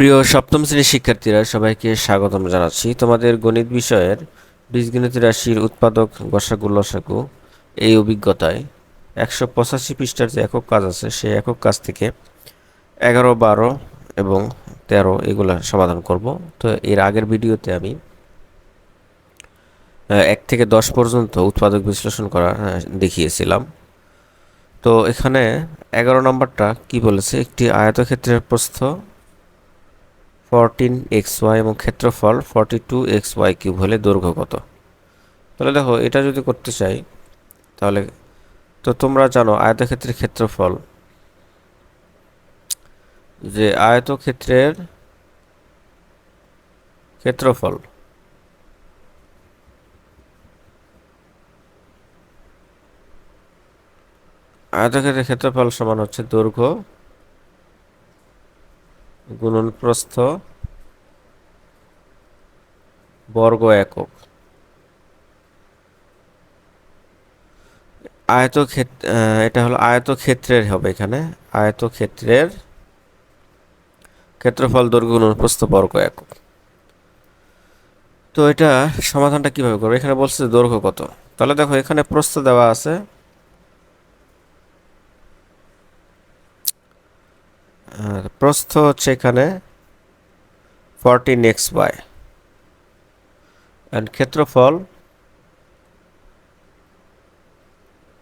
প্রিয় সপ্তম শ্রেণির শিক্ষার্থীরা, সবাইকে স্বাগতম জানাচ্ছি। তোমাদের গণিত বিষয়ের বীজগণিত রাশির উৎপাদক গসাগু লসাগু এই অভিজ্ঞতায় একশো পঁচাশি পৃষ্ঠার যে একক কাজ আছে, সেই একক কাজ থেকে এগারো, বারো এবং তেরো এগুলো সমাধান করব। তো এর আগের ভিডিওতে আমি এক থেকে দশ পর্যন্ত উৎপাদক বিশ্লেষণ করা দেখিয়েছিলাম। তো এখানে এগারো নম্বরটা কি বলেছে? একটি আয়তক্ষেত্রের প্রস্থ ফরটিন এক্স ওয়াই এবং ক্ষেত্রফল forty two x y cube হলে দৈর্ঘ্য কত? তাহলে দেখো, এটা যদি করতে চাই, তাহলে তো তোমরা জানো আয়তক্ষেত্রের ক্ষেত্রফল যে আয়তক্ষেত্রের ক্ষেত্রফল আয়তক্ষেত্রের ক্ষেত্রফল সমান হচ্ছে দৈর্ঘ্য গুণন প্রস্থ বর্গ একক। আয়তক্ষেত্র এটা হলো আয়তক্ষেত্রের হবে এখানে। আয়তক্ষেত্রের ক্ষেত্রফল দৈর্ঘ্য গুণন প্রস্থ বর্গ একক। তো এটা সমাধানটা কীভাবে করব? এখানে বলছে দৈর্ঘ্য কত? তাহলে দেখো এখানে প্রস্থ দেওয়া আছে আর প্রস্থ হচ্ছে এখানে ফরটিন এক্স ওয়াই অ্যান্ড ক্ষেত্রফল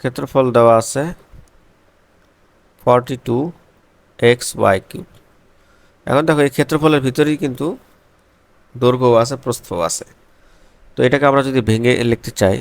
ক্ষেত্রফল দেওয়া আছে forty two x y cube এখন দেখো, এই ক্ষেত্রফলের ভিতরেই কিন্তু দৈর্ঘ্য আছে প্রস্থও আছে। তো এটাকে আমরা যদি ভেঙে লিখতে চাই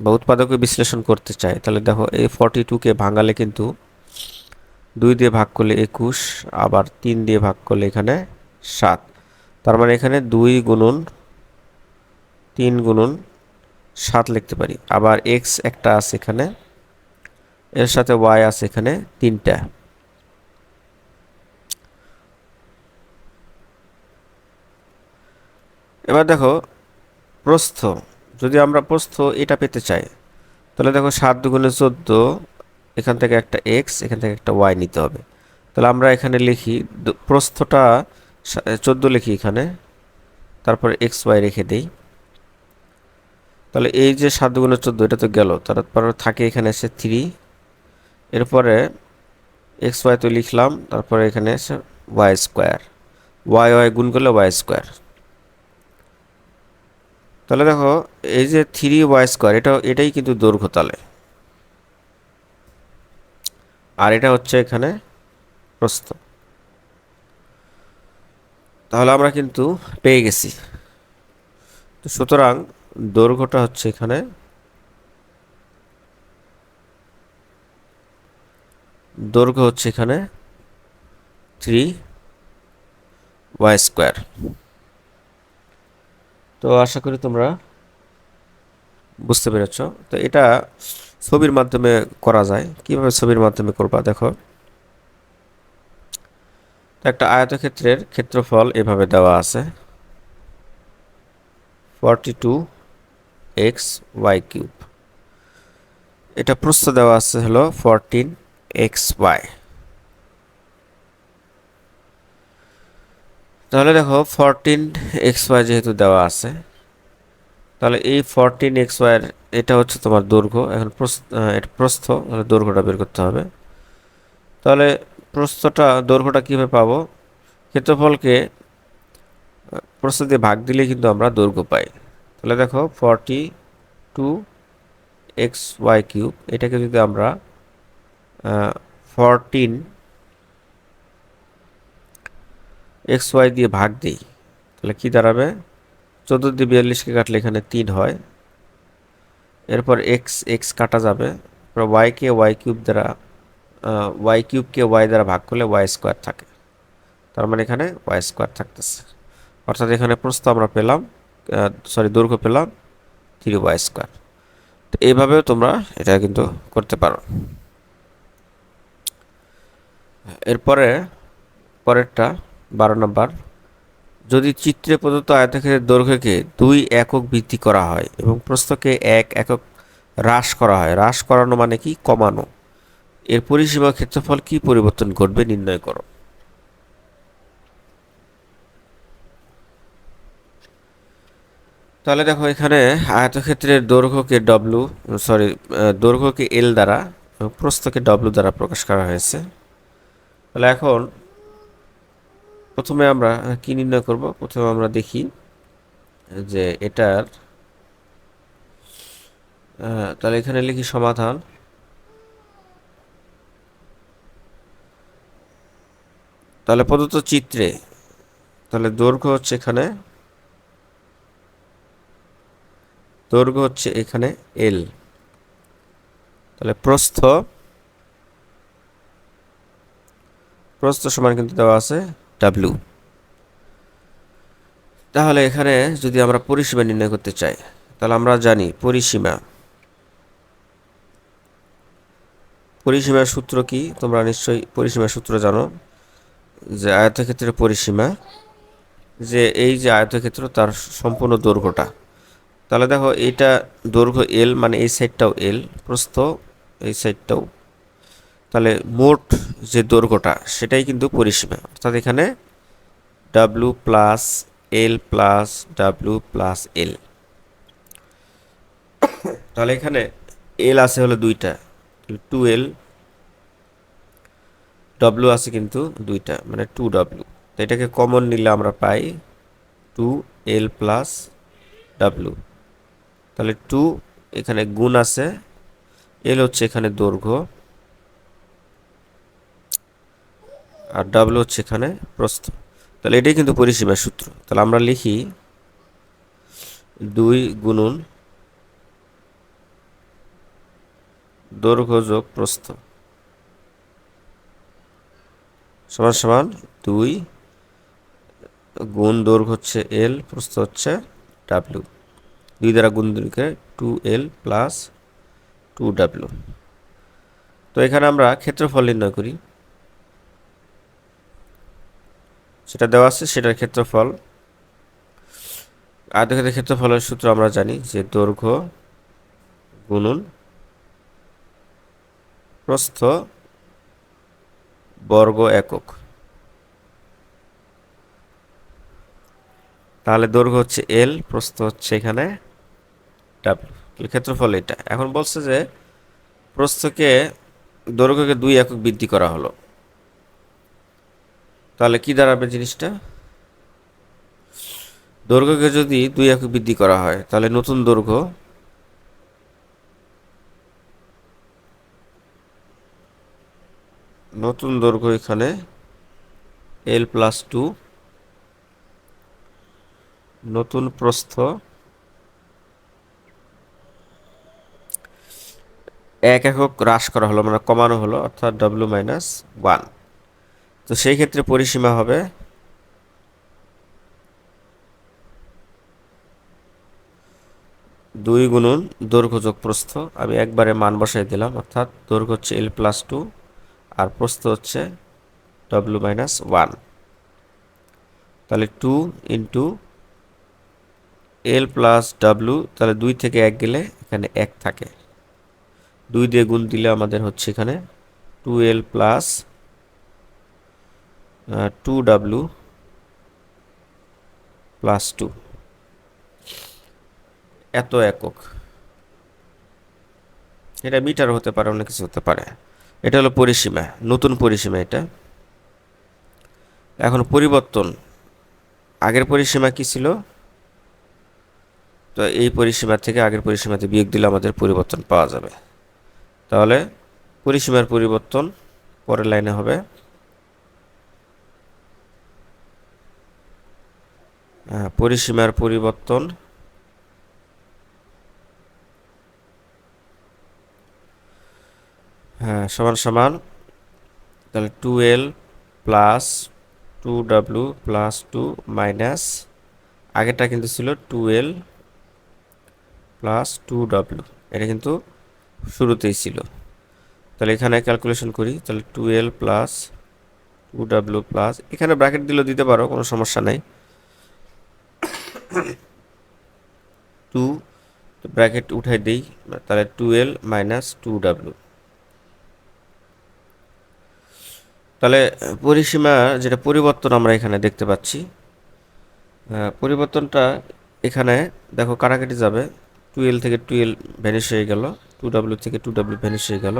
বা উৎপাদকে বিশ্লেষণ করতে চাই, তাহলে দেখো, এই ফর্টি টুকে ভাঙালে কিন্তু দুই দিয়ে ভাগ করলে একুশ, আবার তিন দিয়ে ভাগ করলে এখানে সাত। তার মানে এখানে দুই গুণন, তিন গুণন সাত লিখতে পারি। আবার এক্স একটা আছে এখানে, এর সাথে ওয়াই আছে এখানে তিনটা। এবার দেখো, প্রস্থ। যদি আমরা প্রস্থ এটা পেতে চাই, তাহলে দেখো সাত দুগুণে চোদ্দ এখান থেকে একটা এক্স এখান থেকে একটা ওয়াই নিতে হবে। তাহলে আমরা এখানে লিখি প্রস্থটা চোদ্দ লিখি এখানে, তারপর এক্স ওয়াই রেখে দেই। তাহলে এই যে সাত দুগুণে চোদ্দ, এটা তো গেল। তারপর থাকে এখানে এসে থ্রি এরপরে এক্স ওয়াই তো লিখলাম, তারপরে এখানে এসে ওয়াই স্কোয়ার ওয়াই ওয়াই গুণ করলে ওয়াই স্কোয়ার তাহলে দেখো, এই যে থ্রি ওয়াই স্কোয়ার এটা এটাই কিন্তু দৈর্ঘ্য তালে। আর এটা হচ্ছে এখানে প্রস্থ। তাহলে আমরা কিন্তু পেয়ে গেছি। তো সুতরাং দৈর্ঘ্যটা হচ্ছে এখানে দৈর্ঘ্য হচ্ছে এখানে থ্রি ওয়াই স্কোয়ার। তো আশা করি তোমরা বুঝতে পেরেছ। তো এটা ছবির মাধ্যমে করা যায়। কীভাবে ছবির মাধ্যমে করবা দেখো। একটা আয়তক্ষেত্রের ক্ষেত্রফল এভাবে দেওয়া আছে। Forty two x y cube এটা প্রস্থ দেওয়া আছে হলো ফরটিন এক্স ওয়াই তাহলে দেখো ফরটিন এক্স ওয়াই যেহেতু দেওয়া আছে তাহলে এই ফরটিন এক্স ওয়াইয়ের এটা হচ্ছে তোমার দৈর্ঘ্য। এখন এটা প্রস্থ, তাহলে দৈর্ঘ্যটা বের করতে হবে। তাহলে প্রস্থটা, দৈর্ঘ্যটা কীভাবে পাবো? ক্ষেত্রফলকে প্রস্থ দিয়ে ভাগ দিলে কিন্তু আমরা দৈর্ঘ্য পাই। তাহলে দেখো forty two x y cube এটাকে যদি আমরা ফরটিন এক্স ওয়াই দিয়ে ভাগ দিই, তাহলে কি দাঁড়াবে? চোদ্দ দিয়ে বিয়াল্লিশকে কাটলে এখানে তিন হয়। এরপর এক্স এক্স কাটা যাবে। এরপর ওয়াইকে ওয়াই কিউব দ্বারা ওয়াই কিউবকে ওয়াই দ্বারা ভাগ করলে ওয়াই স্কোয়ার থাকে। তার মানে এখানে ওয়াই স্কোয়ার থাকতেছে। অর্থাৎ এখানে প্রস্থ আমরা পেলাম সরি দৈর্ঘ্য পেলাম থ্রি ওয়াই স্কোয়ার তো এইভাবেও তোমরা এটা কিন্তু করতে পারো। এরপরে, পরেরটা, বারো নম্বর। যদি চিত্রে প্রদত্ত আয়তক্ষেত্রের দৈর্ঘ্যকে দুই একক বৃদ্ধি করা হয় এবং প্রস্থকে এক একক হ্রাস করা হয়, হ্রাস করানো মানে কি? কমানো। এর পরিসীমা ক্ষেত্রফল কি পরিবর্তন ঘটবে নির্ণয় করো। তাহলে দেখো এখানে আয়তক্ষেত্রের দৈর্ঘ্যকে ডব্লু সরি দৈর্ঘ্যকে এল দ্বারা এবং প্রস্থকে ডব্লু দ্বারা প্রকাশ করা হয়েছে। তাহলে এখন প্রথমে আমরা কি নির্ণয় করব? প্রথমে আমরা দেখি যে এটার তাহলে এখানে লিখি সমাধান। তাহলে প্রদত্ত চিত্রে, তাহলে দৈর্ঘ্য হচ্ছে এখানে, দৈর্ঘ্য হচ্ছে এখানে এল তাহলে প্রস্থ প্রস্থ সমান কিন্তু দেওয়া আছে। ডাব্লিউ তাহলে এখানে যদি আমরা পরিসীমা নির্ণয় করতে চাই, তাহলে আমরা জানি পরিসীমা। পরিসীমার সূত্র কি? তোমরা নিশ্চয়ই পরিসীমার সূত্র জানো যে আয়তক্ষেত্রের পরিসীমা, যে এই যে আয়তক্ষেত্র তার সম্পূর্ণ দৈর্ঘ্যটা। তাহলে দেখো এইটা দৈর্ঘ্য এল মানে এই সাইডটাও এল প্রস্থ এই সাইডটাও তাহলে মোট যে দৈর্ঘ্যটা সেটাই কিন্তু পরিসীমা। অর্থাৎ এখানে W plus L plus W plus L তাহলে এখানে এল আছে হলো দুইটা টু এল ডব্লু আছে কিন্তু দুইটা মানে টু ডব্লু তো এটাকে কমন নিলে আমরা পাই টু এল প্লাস ডাব্লু তাহলে টু এখানে গুণ আছে এল হচ্ছে এখানে দৈর্ঘ্য। আর ডাব্লু হচ্ছে এখানে প্রস্থ। তাহলে এটাই কিন্তু পরিসীমার সূত্র। তাহলে আমরা লিখি দুই গুণন দৈর্ঘ্য যোগ প্রস্থ। সমান সমান দুই গুণ দৈর্ঘ্য হচ্ছে এল প্রস্থ হচ্ছে ডাব্লু দুই দ্বারা গুণ দুইকে টু এল প্লাস টু ডাব্লু তো এখানে আমরা ক্ষেত্রফল নির্ণয় করি। সেটা দেওয়া আছে, সেটার ক্ষেত্রফল। আয়তক্ষেত্রের ক্ষেত্রফলের সূত্র আমরা জানি যে দৈর্ঘ্য গুণন প্রস্থ বর্গ একক। তাহলে দৈর্ঘ্য হচ্ছে এল প্রস্থ হচ্ছে এখানে ডাব্লু ক্ষেত্রফল এটা। এখন বলছে যে প্রস্থকে দৈর্ঘ্যকে দুই একক বৃদ্ধি করা হলো। তাহলে কি দাঁড়াবে জিনিসটা? দৈর্ঘ্যকে যদি দুই একক বৃদ্ধি করা হয়, তাহলে নতুন দৈর্ঘ্য নতুন দৈর্ঘ্য এখানে এল প্লাস টু নতুন প্রস্থ এক একক হ্রাস করা হলো মানে কমানো হলো, অর্থাৎ ডব্লিউ মাইনাস ওয়ান তো সেই ক্ষেত্রে পরিসীমা হবে দুই গুণন দৈর্ঘ্য যোগ প্রস্থ আমি একবারে মান বসাই দিলাম, অর্থাৎ দৈর্ঘ্য হচ্ছে এল প্লাস টু আর প্রস্থ হচ্ছে ডব্লু মাইনাস ওয়ান তাহলে two into L plus W তাহলে দুই থেকে এক গেলে এখানে এক থাকে। দুই দিয়ে গুণ দিলে আমাদের হচ্ছে এখানে টু এল plus two W plus two এত একক। এটা মিটার হতে পারে, অনেক কিছু হতে পারে। এটা হলো পরিসীমা, নতুন পরিসীমা এটা। এখন পরিবর্তন, আগের পরিসীমা কি ছিল? তো এই পরিসীমা থেকে আগের পরিসীমাতে বিয়োগ দিলে আমাদের পরিবর্তন পাওয়া যাবে। তাহলে পরিসীমার পরিবর্তন পরের লাইনে হবে। পরিসীমার পরিবর্তন। হ্যাঁ সমান সমান। তাহলে টু এল plus two W plus two minus, আগেরটা কিন্তু ছিল টু এল প্লাস টু ডাব্লু এটা কিন্তু শুরুতেই ছিল। তাহলে এখানে ক্যালকুলেশন করি, তাহলে টু এল প্লাস টু ডাব্লু প্লাস, এখানে ব্র্যাকেট দিলেও দিতে পারো, কোনো সমস্যা নেই। টু ব্র্যাকেট উঠাই দিই, তাহলে টু এল মাইনাস টু ডাব্লু তাহলে পরিসীমা, যেটা পরিবর্তন আমরা এখানে দেখতে পাচ্ছি পরিবর্তনটা এখানে, দেখো কাটাকাটি যাবে টুয়েলভ থেকে টুয়েলভ ভ্যানিশ হয়ে গেল টু ডাব্লিউ থেকে টু ডাব্লিউ ভ্যানিশ হয়ে গেল,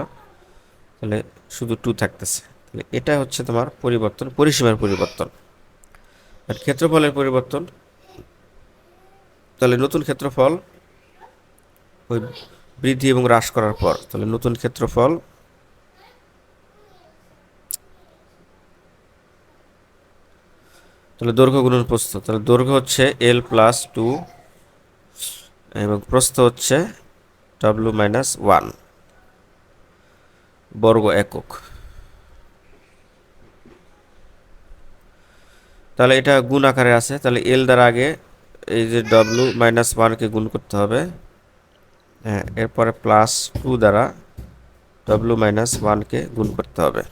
তাহলে শুধু টু থাকতেছে, তাহলে এটা হচ্ছে তোমার পরিবর্তন, পরিসীমার পরিবর্তন। আর ক্ষেত্রফলের পরিবর্তন তাহলে নতুন ক্ষেত্রফল ওই বৃদ্ধি এবং হ্রাস করার পর, তাহলে নতুন ক্ষেত্রফল তাহলে দৈর্ঘ্য গুণন প্রস্থ, তাহলে দৈর্ঘ্য হচ্ছে এল প্লাস টু এবং প্রস্থ হচ্ছে ডাব্লু মাইনাস ওয়ান বর্গ একক। তাহলে এটা গুণ আকারে আছে, তাহলে এল দ্বারা আগে এই যে ডাব্লু মাইনাস ওয়ানকে গুণ করতে হবে। হ্যাঁ এরপরে প্লাস টু দ্বারা ডাব্লু মাইনাস ওয়ানকে গুণ করতে হবে।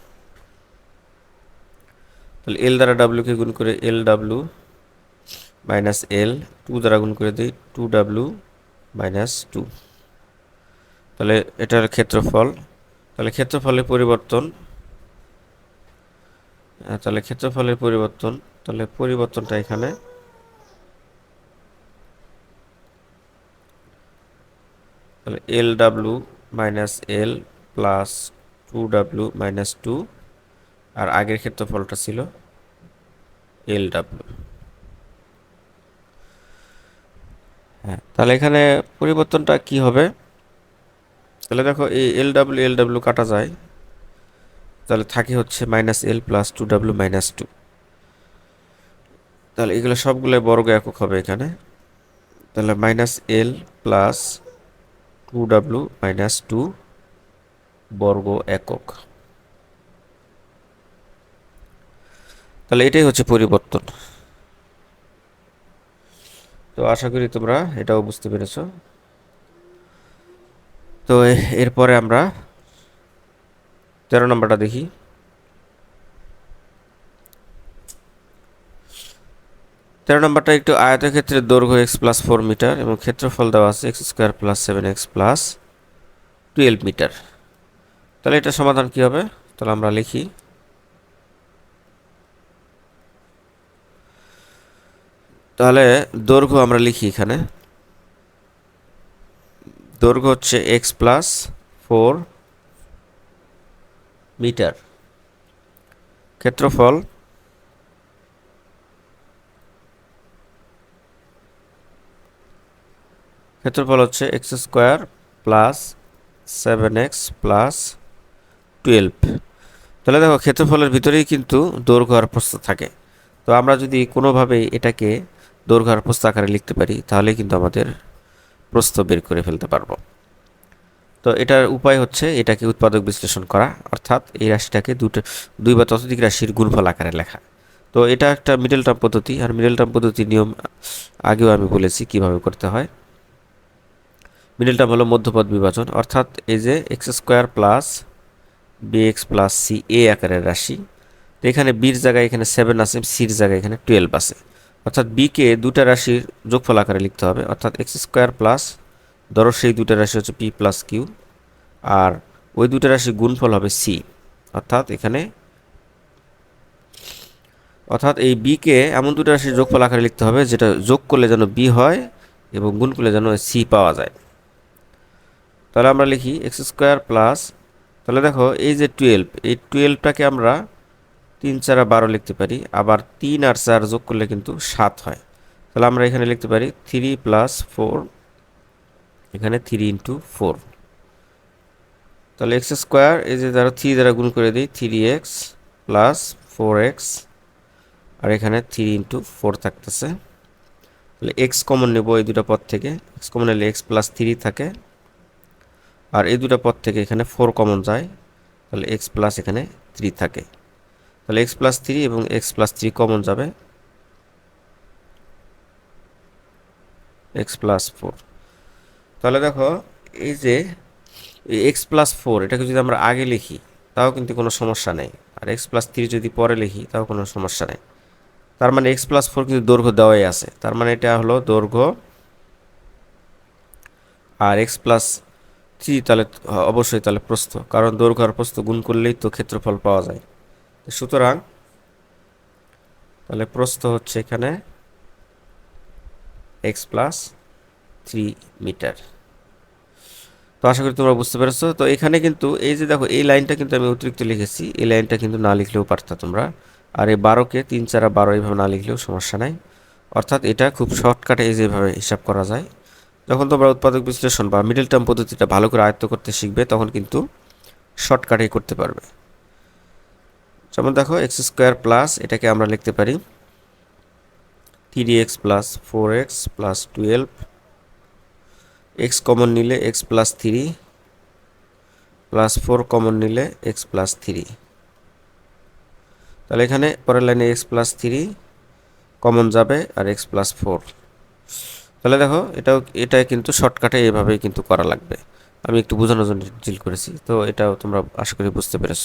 তাহলে এল দ্বারা ডাব্লুকে গুণ করে L W minus L two দ্বারা গুণ করে দিই টু ডাব্লু মাইনাস টু তাহলে এটার ক্ষেত্রফল। তাহলে ক্ষেত্রফলের পরিবর্তন তাহলে ক্ষেত্রফলের পরিবর্তন, তাহলে পরিবর্তনটা এখানে তাহলে L W minus L plus two W minus two আর আগের ক্ষেত্রফলটা ছিল এল ডাব্লু হ্যাঁ তাহলে এখানে পরিবর্তনটা কি হবে? তাহলে দেখো এই এল ডাব্লু এল ডাব্লু কাটা যায়, তাহলে থাকে হচ্ছে মাইনাস এল plus two W minus two তাহলে এগুলো সবগুলো বর্গ একক হবে এখানে। তাহলে মাইনাস এল plus two W minus two বর্গ একক। তাহলে এটাই হচ্ছে পরিবর্তন। তো আশা করি তোমরা এটাও বুঝতে পেরেছ। তো এরপরে আমরা তেরো নম্বরটা দেখি। তেরো নম্বরটা একটু আয়তক্ষেত্রের দৈর্ঘ্য এক্স প্লাস ফোর মিটার এবং ক্ষেত্রফল দেওয়া আছে x square plus seven x plus twelve metre তাহলে এটা সমাধান কি হবে? তাহলে আমরা লিখি, তাহলে দৈর্ঘ্য আমরা লিখি এখানে। দৈর্ঘ্য হচ্ছে এক্স প্লাস ফোর মিটার ক্ষেত্রফল ক্ষেত্রফল হচ্ছে x square plus seven x plus twelve তাহলে দেখো, ক্ষেত্রফলের ভিতরেই কিন্তু দৈর্ঘ্য আর প্রস্থ থাকে। তো আমরা যদি কোনোভাবে এটাকে দৈর্ঘ্য আর প্রস্থ আকারে লিখতে পারি তাহলে কিন্তু আমাদের প্রস্থ বের করে ফেলতে পারব। তো এটার উপায় হচ্ছে এটাকে উৎপাদক বিশ্লেষণ করা, অর্থাৎ এই রাশিটাকে দুটো, দুই বা ততোধিক রাশির গুণফল আকারে লেখা। তো এটা একটা মিডল টার্ম পদ্ধতি, আর মিডল টার্ম পদ্ধতির নিয়ম আগেও আমি বলেছি কীভাবে করতে হয়। মিডল টার্ম হলো মধ্যপদ বিভাজন, অর্থাৎ এই যে x square plus b x plus c এ আকারের রাশি। তো এখানে বির জায়গায় এখানে সেভেন আছে সির জায়গায় এখানে টুয়েলভ আছে। অর্থাৎ বিকে দুটা রাশির যোগফল আকারে লিখতে হবে, অর্থাৎ এক্স স্কোয়ার প্লাস ধরো সেই দুটা রাশি হচ্ছে পি প্লাস কিউ আর ওই দুটা রাশির গুণফল হবে সি অর্থাৎ এখানে, অর্থাৎ এই বিকে এমন দুটো রাশির যোগফল আকারে লিখতে হবে, যেটা যোগ করলে যেন বি হয় এবং গুণ করলে যেন সি পাওয়া যায়। তাহলে আমরা লিখি এক্স স্কোয়ার প্লাস তাহলে দেখো এই যে টুয়েলভ এই টুয়েলভটাকে আমরা তিন চার বারো লিখতে পারি, আবার তিন আর চার যোগ করলে কিন্তু সাত হয়। তাহলে আমরা এখানে লিখতে পারি থ্রি প্লাস ফোর এখানে থ্রি ইন্টু ফোর তাহলে এক্স স্কোয়ার এই যে ধরো থ্রি দ্বারা গুণ করে দিই three x plus four x আর এখানে থ্রি ইন্টু ফোর থাকতেছে। তাহলে এক্স কমন নেব এই দুটো পদ থেকে এক্স কমন নিলে এক্স প্লাস থ্রি থাকে। আর এই দুটো পদ থেকে এখানে ফোর কমন যায়, তাহলে এক্স প্লাস এখানে থ্রি থাকে। তাহলে এক্স প্লাস থ্রি এবং এক্স প্লাস থ্রি কমন যাবে। এক্স প্লাস ফোর তাহলে দেখো, এই যে এক্স প্লাস ফোর এটাকে যদি আমরা আগে লিখি, তাও কিন্তু কোনো সমস্যা নেই। আর এক্স প্লাস থ্রি যদি পরে লিখি, তাও কোনো সমস্যা নেই। তার মানে এক্স প্লাস ফোর কিন্তু দৈর্ঘ্য দেওয়াই আছে। তার মানে এটা হলো দৈর্ঘ্য, আর এক্স প্লাস থ্রি তাহলে অবশ্যই তাহলে প্রস্থ। কারণ দৈর্ঘ্য আর প্রস্থ গুণ করলেই তো ক্ষেত্রফল পাওয়া যায়। সুতরাং, তাহলে প্রস্থ হচ্ছে এখানে এক্স প্লাস থ্রি মিটার তো আশা করি তোমরা বুঝতে পেরেছ। তো এখানে কিন্তু, এই যে দেখো, এই লাইনটা কিন্তু আমি অতিরিক্ত লিখেছি। এই লাইনটা কিন্তু না লিখলেও পারতা তোমরা। আর এই বারোকে তিন চারা বারো এইভাবে না লিখলেও সমস্যা নাই। অর্থাৎ এটা খুব শর্টকাটে এই যেভাবে হিসাব করা যায়। যখন তোমরা উৎপাদক বিশ্লেষণ বা মিডল টার্ম পদ্ধতিটা ভালো করে আয়ত্ত করতে শিখবে, তখন কিন্তু শর্টকাটেই করতে পারবে। যেমন দেখো এক্স স্কোয়ার প্লাস এটাকে আমরা লিখতে পারি three x plus four x plus twelve x common নিলে x plus three plus four common নিলে এক্স প্লাস থ্রি তাহলে এখানে পরের লাইনে এক্স প্লাস থ্রি কমন যাবে আর এক্স প্লাস ফোর তাহলে দেখো, এটাও এটা কিন্তু শর্টকাটে এইভাবেই কিন্তু করা লাগবে। আমি একটু বোঝানোর জন্য ডিল করেছি, তো এটাও তোমরা আশা করি বুঝতে পেরেছ।